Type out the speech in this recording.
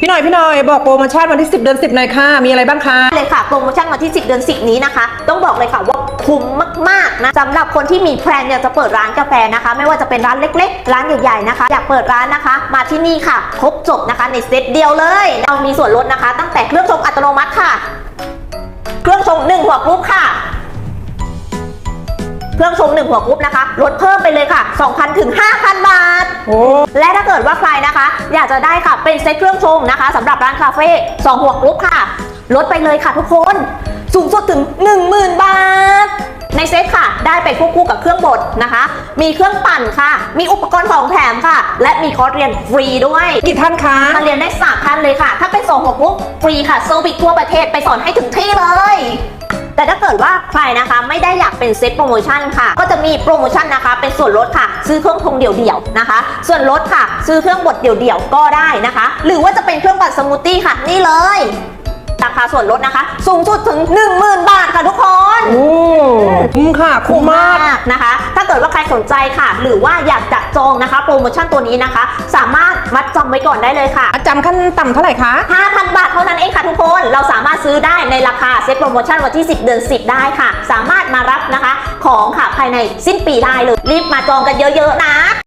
พี่หน่อยพี่หน่อยบอกโปรโมชั่นวันที่ 10 เดือน 10หน่อยค่ะ มีอะไรบ้างคะเลยค่ะ โปรโมชั่นวันที่ 10 เดือน 10 นี้นะคะ ต้องบอกเลยค่ะว่าคุ้มมากๆนะสำหรับคนที่มีแพลนอยากจะเปิดร้านกาแฟนะคะ ไม่ว่าจะเป็นร้านเล็กๆ ร้านใหญ่ๆนะคะ อยากเปิดร้านนะคะ มาที่นี่ค่ะ ครบจบนะคะในเซตเดียวเลย เรามีส่วนลดนะคะ ตั้งแต่เครื่องชงอัตโนมัติค่ะ เครื่องชง1หัวกรุ๊ปค่ะ เครื่องชง1หัวกรุ๊ปนะคะ ลดเพิ่มไปเลยค่ะ 2,000 ถึง 5,000 บาทโอ้และถ้าเกิดว่าใครนะคะ อยากจะได้ค่ะเป็นเซ็ตเครื่องชงนะคะสำหรับร้านคาเฟ่2หัวกรุ๊ปค่ะ ลดไปเลยค่ะทุกคน สูงสุดถึง 10,000 บาทในเซ็ตค่ะ ได้ไปควบคู่กับเครื่องบดนะคะ มีเครื่องปั่นค่ะ มีอุปกรณ์ของแถมค่ะ และมีคอร์สเรียนฟรีด้วยกี่ท่านคะมาเรียนได้สามท่านเลยค่ะ ถ้าเป็น2หัวกรุ๊ปฟรีค่ะเซอร์วิสทั่วประเทศไปสอนให้ถึงที่เลย แต่ถ้าเกิดว่าใครนะคะไม่ได้อยากเป็นเซ็ตโปรโมชั่นค่ะ ก็จะมีโปรโมชั่นนะคะ เป็นส่วนลดค่ะ ซื้อเครื่องทงเดี่ยวๆนะคะ ส่วนลดค่ะ ซื้อเครื่องบดเดี่ยวๆก็ได้นะคะ หรือว่าจะเป็นเครื่องปั่นสมูทตี้ค่ะนี่เลย ราคาส่วนลดนะคะ สูงสุดถึง 10,000 บาทค่ะทุกคนโอ้คุ้มค่ะคุ้มมากนะคะ ถ้าเกิดว่าใครสนใจค่ะ หรือว่าอยากจะจองนะคะ โปรโมชั่นตัวนี้นะคะ สามารถมัดจำไว้ก่อนได้เลยค่ะจำขั้นต่ำเท่าไหร่คะ5,000 บาทเท่านั้นเองค่ะทุกคน เราสามารถซื้อได้ในราคาเซ็ตโปรโมชั่นวันที่ 10 เดือน 10 ได้ค่ะ สามารถมารับนะคะ ของค่ะภายในสิ้นปีได้เลยรีบมาจองกันเยอะ ๆ นะ